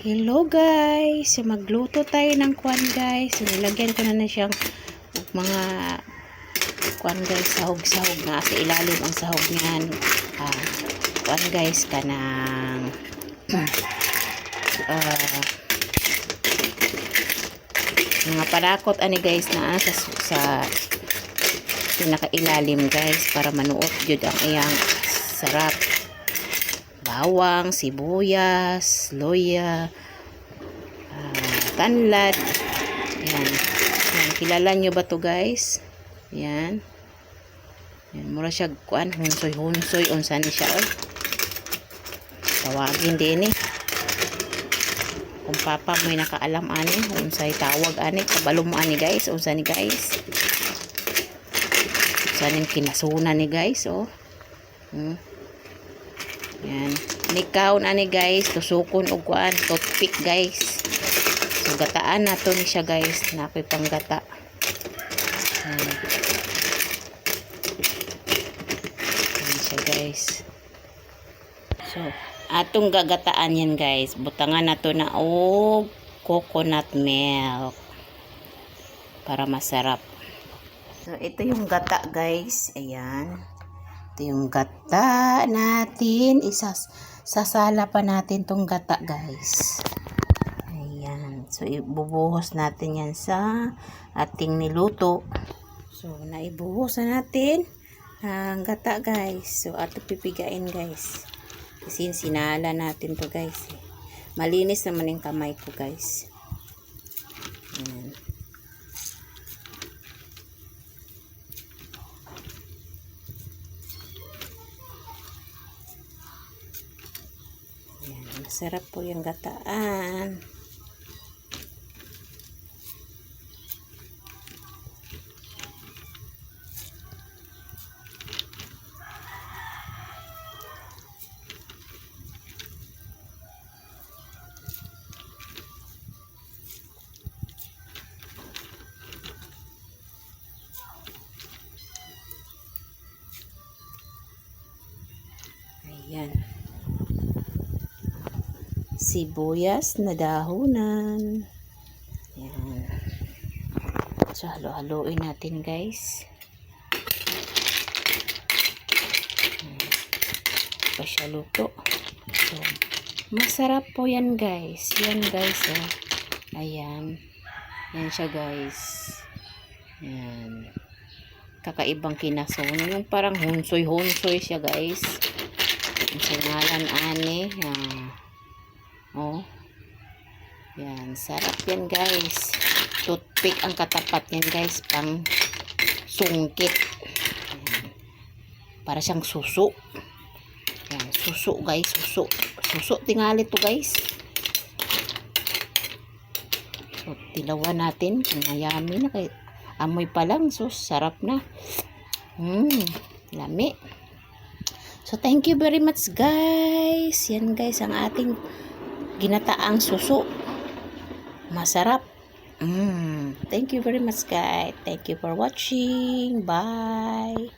Hello guys! So, magluto tayo ng kwan guys. So, nilagyan ko na na siyang mga kwan guys, sahog-sahog na sa ilalim ang sahog niyan. Ah, kwan guys, kanang ah, mga parakot ani guys na sa, sa pinakailalim guys para manuot jud ang iyang sarap bawang, sibuyas, loya, ah, tanlad. Yan. Yan. Kilala nyo ba to guys? Yan. Yan. Mura siya kuan. Hunsoy-hunsoy. Unsa ni siya. Oy. Tawagin din eh. Kung papa mo'y nakaalam ani. Unsay tawag ani. Kabalo mo ani guys. Unsa ni guys. Unsa ni kinasunan ni guys. Oh. Hmm. Yan. Nikaw na ni guys. Tusukon og kuan. Toothpick guys. So, gataan na to ni siya guys. Napoy pang gata. Yan. Yan siya guys. So, atong gagataan yan guys. Butangan na to na og coconut milk. Para masarap. So, ito yung gata guys. Ayan. Ito yung gata natin. Isas sasala pa natin tong gata, guys. Ayan. So, ibubuhos natin yan sa ating niluto. So, naibuhos na natin ang gata, guys. So, ato pipigain, guys. Kasi sinala natin to, guys. Malinis naman yung kamay ko, guys. Ayan. Yan, masarap po yung gataan. Ayan sibuyas na dahunan. Yan. So, halo-haloin natin, guys. Pa siya luto. So, masarap po yan, guys. Yan, guys, oh. Ayan. Yan siya, guys. Yan. Kakaibang kinason. Yung parang hunsoy-hunsoy siya, guys. Ang singalan, ane. Ah. Yan. Sarap yan, guys. Toothpick ang katapat yan, guys. Pang sungkit. Para siyang suso. Yan. Suso, guys. Suso. Suso tingali to, guys. So, tilawan natin. Mayami na. Kay, amoy pa lang. So, sarap na. Hmm. Lami. So, thank you very much, guys. Yan, guys, ang ating ginataang suso. Masarap. Mm. Thank you very much guys. Thank you for watching. Bye.